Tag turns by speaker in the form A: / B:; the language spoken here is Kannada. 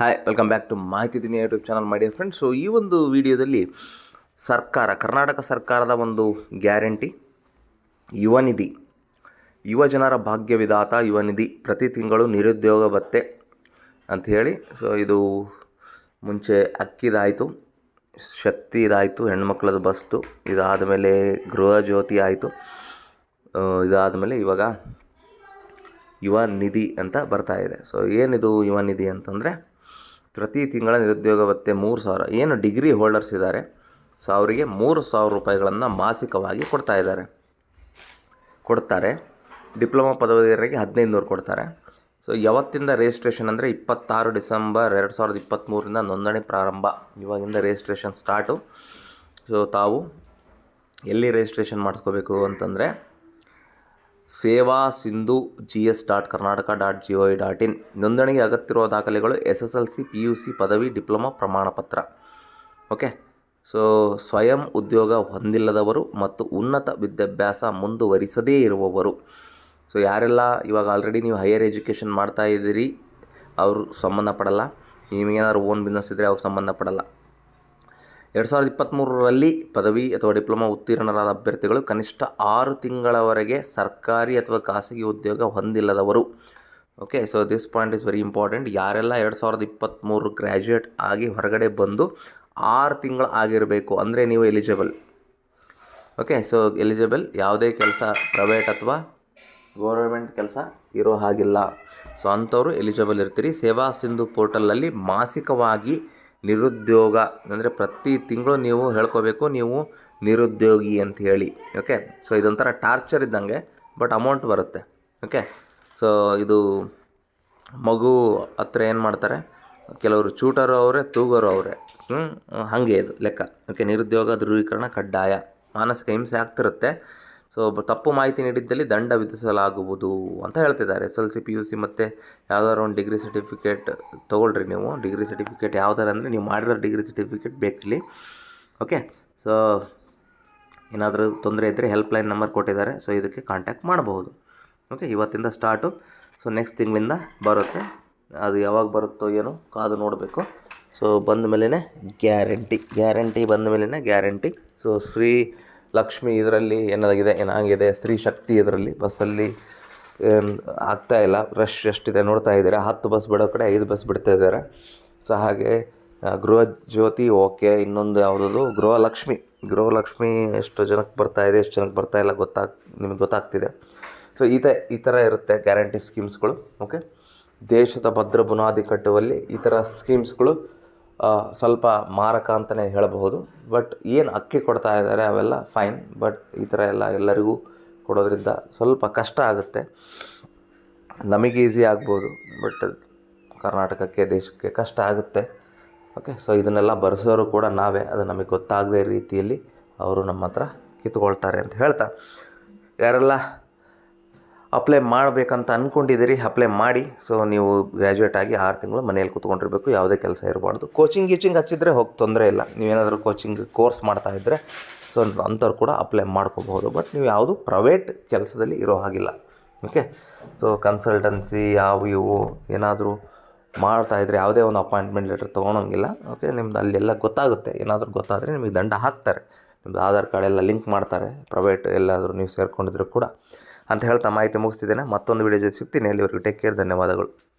A: ಹಾಯ್ ವೆಲ್ಕಮ್ ಬ್ಯಾಕ್ ಟು ಮಾಹಿತಿ ದಿನ ಯೂಟ್ಯೂಬ್ ಚಾನಲ್ ಮಾಡಿ ಫ್ರೆಂಡ್ಸ್ ಸೊ ಈ ಒಂದು ವಿಡಿಯೋದಲ್ಲಿ ಸರ್ಕಾರ, ಕರ್ನಾಟಕ ಸರ್ಕಾರದ ಒಂದು ಗ್ಯಾರಂಟಿ ಯುವ ನಿಧಿ, ಯುವ ಜನರ ಭಾಗ್ಯವಿಧಾತ, ಯುವ ನಿಧಿ ಪ್ರತಿ ತಿಂಗಳು ನಿರುದ್ಯೋಗ ಭತ್ಯೆ ಅಂಥೇಳಿ ಸೊ ಇದು ಮುಂಚೆ ಅಕ್ಕಿದಾಯಿತು, ಶಕ್ತಿ ಇದಾಯಿತು ಹೆಣ್ಮಕ್ಳದ್ದು ಬಸ್ತು, ಇದಾದ ಮೇಲೆ ಗೃಹ ಜ್ಯೋತಿ ಆಯಿತು ಇದಾದ ಮೇಲೆ ಇವಾಗ ಯುವ ನಿಧಿ ಅಂತ ಬರ್ತಾ ಇದೆ. ಸೊ ಏನಿದು ಯುವ ನಿಧಿ ಅಂತಂದರೆ ಪ್ರತಿ ತಿಂಗಳ ನಿರುದ್ಯೋಗ ಭತ್ಯೆ ಮೂರು ಸಾವಿರ. ಏನು ಡಿಗ್ರಿ ಹೋಲ್ಡರ್ಸ್ ಇದ್ದಾರೆ ಸೊ, ಅವರಿಗೆ ಮೂರು ಸಾವಿರ ರೂಪಾಯಿಗಳನ್ನು ಮಾಸಿಕವಾಗಿ ಕೊಡ್ತಾ ಇದ್ದಾರೆ. ಕೊಡ್ತಾರೆ. ಡಿಪ್ಲೊಮಾ ಪದವೀಧರರಿಗೆ ಹದಿನೈದು ನೂರು ಕೊಡ್ತಾರೆ. ಸೊ, ಯಾವತ್ತಿಂದ ರಿಜಿಸ್ಟ್ರೇಷನ್ ಅಂದರೆ ಇಪ್ಪತ್ತಾರು ಡಿಸೆಂಬರ್ ಎರಡು ಸಾವಿರದ ಇಪ್ಪತ್ತ್ಮೂರಿಂದ ನೋಂದಣಿ ಪ್ರಾರಂಭ. ಇವಾಗಿಂದ ರಿಜಿಸ್ಟ್ರೇಷನ್ ಸ್ಟಾರ್ಟು ಸೊ, ತಾವು ಎಲ್ಲಿ ರಿಜಿಸ್ಟ್ರೇಷನ್ ಮಾಡಿಸ್ಕೋಬೇಕು ಅಂತಂದರೆ Seva Sindhu G S dot Karnataka dot G O dot in ನೋಂದಣಿಗೆ ಅಗತ್ಯವಿರುವ ದಾಖಲೆಗಳು S S L C P U C ಪದವಿ ಡಿಪ್ಲೊಮಾ ಪ್ರಮಾಣಪತ್ರ. ಓಕೆ? ಸೊ, ಸ್ವಯಂ ಉದ್ಯೋಗ ಹೊಂದಿಲ್ಲದವರು ಮತ್ತು ಉನ್ನತ ವಿದ್ಯಾಭ್ಯಾಸ ಮುಂದುವರಿಸದೇ ಇರುವವರು. ಸೊ, ಯಾರೆಲ್ಲ ಇವಾಗ ಆಲ್ರೆಡಿ ನೀವು ಹೈಯರ್ ಎಜುಕೇಷನ್ ಮಾಡ್ತಾ ಇದ್ದೀರಿ, ಅವರು ಸಂಬಂಧಪಡಲ್ಲ. ನಿಮಗೇನಾದ್ರು ಓನ್ ಬಿಸ್ನೆಸ್ ಇದ್ದರೆ ಅವ್ರು ಸಂಬಂಧಪಡಲ್ಲ. ಎರಡು ಸಾವಿರದ ಇಪ್ಪತ್ತ್ಮೂರರಲ್ಲಿ ಪದವಿ ಅಥವಾ ಡಿಪ್ಲೊಮಾ ಉತ್ತೀರ್ಣರಾದ ಅಭ್ಯರ್ಥಿಗಳು ಕನಿಷ್ಠ ಆರು ತಿಂಗಳವರೆಗೆ ಸರ್ಕಾರಿ ಅಥವಾ ಖಾಸಗಿ ಉದ್ಯೋಗ ಹೊಂದಿಲ್ಲದವರು. Okay, so this point is very important ಯಾರೆಲ್ಲ ಎರಡು ಸಾವಿರದ ಇಪ್ಪತ್ತ್ಮೂರು ಗ್ರ್ಯಾಜುಯೇಟ್ ಆಗಿ ಹೊರಗಡೆ ಬಂದು ಆರು ತಿಂಗಳು ಆಗಿರಬೇಕು ಅಂದರೆ ನೀವು ಎಲಿಜಿಬಲ್ ಓಕೆ, ಸೊ ಎಲಿಜಿಬಲ್ ಯಾವುದೇ ಕೆಲಸ ಪ್ರೈವೇಟ್ ಅಥವಾ ಗೌರ್ಮೆಂಟ್ ಕೆಲಸ ಇರೋ ಹಾಗಿಲ್ಲ. ಸೊ ಅಂಥವ್ರು ಎಲಿಜಿಬಲ್ ಇರ್ತೀರಿ. ಸೇವಾ ಸಿಂಧು ಪೋರ್ಟಲಲ್ಲಿ ಮಾಸಿಕವಾಗಿ ನಿರುದ್ಯೋಗ ಅಂದರೆ ಪ್ರತಿ ತಿಂಗಳು ನೀವು ಹೇಳ್ಕೋಬೇಕು, ನೀವು ನಿರುದ್ಯೋಗಿ ಅಂತ ಹೇಳಿ ಓಕೆ ಸೊ ಇದೊಂಥರ ಟಾರ್ಚರ್ ಇದ್ದಂಗೆ ಬಟ್ ಅಮೌಂಟ್ ಬರುತ್ತೆ ಓಕೆ ಸೊ ಇದು ಮಗು ಹತ್ರ ಏನು ಮಾಡ್ತಾರೆ? ಕೆಲವರು ಚೂಟರು ಅವರೇ, ತೂಗೋರು ಅವರೇ ಹಾಗೆ ಇದು ಲೆಕ್ಕ ಓಕೆ ನಿರುದ್ಯೋಗ ಧ್ರುವೀಕರಣ ಕಡ್ಡಾಯ, ಮಾನಸಿಕ ಹಿಂಸೆ ಆಗ್ತಿರುತ್ತೆ. ಸೊ ತಪ್ಪು ಮಾಹಿತಿ ನೀಡಿದ್ದಲ್ಲಿ ದಂಡ ವಿಧಿಸಲಾಗುವುದು ಅಂತ ಹೇಳ್ತಿದ್ದಾರೆ. S L C, P U C ಮತ್ತು ಯಾವ್ದಾದ್ರು ಒಂದು ಡಿಗ್ರಿ ಸರ್ಟಿಫಿಕೇಟ್ ತೊಗೊಳ್ರಿ ನೀವು. ಡಿಗ್ರಿ ಸರ್ಟಿಫಿಕೇಟ್ ಯಾವ್ದಾರ ಅಂದರೆ ನೀವು ಮಾಡಿರೋ ಡಿಗ್ರಿ ಸರ್ಟಿಫಿಕೇಟ್ ಬೇಕಿಲ್ಲಿ ಓಕೆ ಸೊ ಏನಾದರೂ ತೊಂದರೆ ಇದ್ದರೆ ಹೆಲ್ಪ್ಲೈನ್ ನಂಬರ್ ಕೊಟ್ಟಿದ್ದಾರೆ. ಸೊ ಇದಕ್ಕೆ ಕಾಂಟ್ಯಾಕ್ಟ್ ಮಾಡಬಹುದು ಓಕೆ ಇವತ್ತಿಂದ ಸ್ಟಾರ್ಟು ಸೊ ನೆಕ್ಸ್ಟ್ ತಿಂಗಳಿಂದ ಬರುತ್ತೆ. ಅದು ಯಾವಾಗ ಬರುತ್ತೋ ಏನೋ ಕಾದು ನೋಡಬೇಕು. ಸೊ ಬಂದ ಮೇಲೇ ಗ್ಯಾರಂಟಿ ಗ್ಯಾರಂಟಿ ಬಂದ ಮೇಲೇ ಗ್ಯಾರಂಟಿ ಸೊ ಶ್ರೀ ಲಕ್ಷ್ಮಿ ಇದರಲ್ಲಿ ಏನಾಗಿದೆ ಏನಾಗಿದೆ, ಸ್ತ್ರೀ ಶಕ್ತಿ ಇದರಲ್ಲಿ, ಬಸ್ಸಲ್ಲಿ ಆಗ್ತಾ ಇಲ್ಲ ರಶ್ ಎಷ್ಟಿದೆ ನೋಡ್ತಾ ಇದ್ದಾರೆ? ಹತ್ತು ಬಸ್ ಬಿಡೋ ಕಡೆ ಐದು ಬಸ್ ಬಿಡ್ತಾ ಇದ್ದಾರೆ. ಸೊ ಹಾಗೆ ಗೃಹ ಜ್ಯೋತಿ ಓಕೆ, ಇನ್ನೊಂದು ಯಾವುದದು? ಗೃಹಲಕ್ಷ್ಮಿ ಗೃಹಲಕ್ಷ್ಮಿ ಎಷ್ಟು ಜನಕ್ಕೆ ಬರ್ತಾ ಇದೆ, ಎಷ್ಟು ಜನಕ್ಕೆ ಬರ್ತಾ ಇಲ್ಲ ಗೊತ್ತಾಗ್, ನಿಮಗೆ ಗೊತ್ತಾಗ್ತಿದೆ. ಸೊ ಈ ತ, ಈ ಥರ ಇರುತ್ತೆ ಗ್ಯಾರಂಟಿ ಸ್ಕೀಮ್ಸ್ಗಳು ಓಕೆ ದೇಶದ ಭದ್ರ ಬುನಾದಿ ಕಟ್ಟುವಲ್ಲಿ ಈ ಥರ ಸ್ಕೀಮ್ಸ್ಗಳು ಸ್ವಲ್ಪ ಮಾರಕ ಅಂತಲೇ ಹೇಳಬಹುದು. ಬಟ್ ಏನು ಅಕ್ಕಿ ಕೊಡ್ತಾ ಇದ್ದಾರೆ ಅವೆಲ್ಲ ಫೈನ್ ಬಟ್ ಈ ಥರ ಎಲ್ಲ ಎಲ್ಲರಿಗೂ ಕೊಡೋದ್ರಿಂದ ಸ್ವಲ್ಪ ಕಷ್ಟ ಆಗುತ್ತೆ. ನಮಗೆ ಈಸಿ ಆಗ್ಬೋದು ಬಟ್ ಕರ್ನಾಟಕಕ್ಕೆ, ದೇಶಕ್ಕೆ ಕಷ್ಟ ಆಗುತ್ತೆ. ಓಕೆ ಸೊ ಇದನ್ನೆಲ್ಲ ಬರೆಸೋರು ಕೂಡ ನಾವೇ, ಅದು ನಮಗೆ ಗೊತ್ತಾಗದೇ ರೀತಿಯಲ್ಲಿ ಅವರು ನಮ್ಮ ಹತ್ರ ಕಿತ್ಕೊಳ್ತಾರೆ ಅಂತ ಹೇಳ್ತಾ. ಯಾರೆಲ್ಲ ಅಪ್ಲೈ ಮಾಡಬೇಕಂತ ಅಂದ್ಕೊಂಡಿದ್ದೀರಿ ಅಪ್ಲೈ ಮಾಡಿ. ಸೊ ನೀವು ಗ್ರ್ಯಾಜುಯೇಟ್ ಆಗಿ ಆರು ತಿಂಗಳು ಮನೆಯಲ್ಲಿ ಕೂತ್ಕೊಂಡಿರಬೇಕು, ಯಾವುದೇ ಕೆಲಸ ಇರಬಾರ್ದು. ಕೋಚಿಂಗ್ ಗೀಚಿಂಗ್ ಹಚ್ಚಿದ್ರೆ ಹೋಗಿ ತೊಂದರೆ ಇಲ್ಲ. ನೀವೇನಾದರೂ ಕೋಚಿಂಗ್ ಕೋರ್ಸ್ ಮಾಡ್ತಾ ಇದ್ದರೆ ಸೊ ಅಂಥವ್ರು ಕೂಡ ಅಪ್ಲೈ ಮಾಡ್ಕೋಬಹುದು. ಬಟ್ ನೀವು ಯಾವುದು ಪ್ರೈವೇಟ್ ಕೆಲಸದಲ್ಲಿ ಇರೋ ಹಾಗಿಲ್ಲ. ಓಕೆ ಸೊ ಕನ್ಸಲ್ಟೆನ್ಸಿ ಯಾವ ಇವು, ಏನಾದರೂ ಮಾಡ್ತಾ ಇದ್ರೆ ಯಾವುದೇ ಒಂದು ಅಪಾಯಿಂಟ್ಮೆಂಟ್ ಲೆಟರ್ ತೊಗೊಳಂಗಿಲ್ಲ ಓಕೆ ನಿಮ್ದು ಅಲ್ಲೆಲ್ಲ ಗೊತ್ತಾಗುತ್ತೆ. ಏನಾದರೂ ಗೊತ್ತಾದರೆ ನಿಮಗೆ ದಂಡ ಹಾಕ್ತಾರೆ. ನಿಮ್ಮದು ಆಧಾರ್ ಕಾರ್ಡ್ ಎಲ್ಲ ಲಿಂಕ್ ಮಾಡ್ತಾರೆ. ಪ್ರೈವೇಟ್ ಎಲ್ಲಾದರೂ ನೀವು ಸೇರ್ಕೊಂಡಿದ್ರು ಕೂಡ. ಅಂತ ಹೇಳ್ತಾ ಮಾಹಿತಿ ಮುಗಿಸ್ತಿದ್ದೇನೆ. ಮತ್ತೊಂದು ವಿಡಿಯೋ ಜೊತೆ ಸಿಗ್ತೀನಿ. ಅಲ್ಲಿವರೆಗೂ ಟೇಕ್ ಕೇರ್ ಧನ್ಯವಾದಗಳು.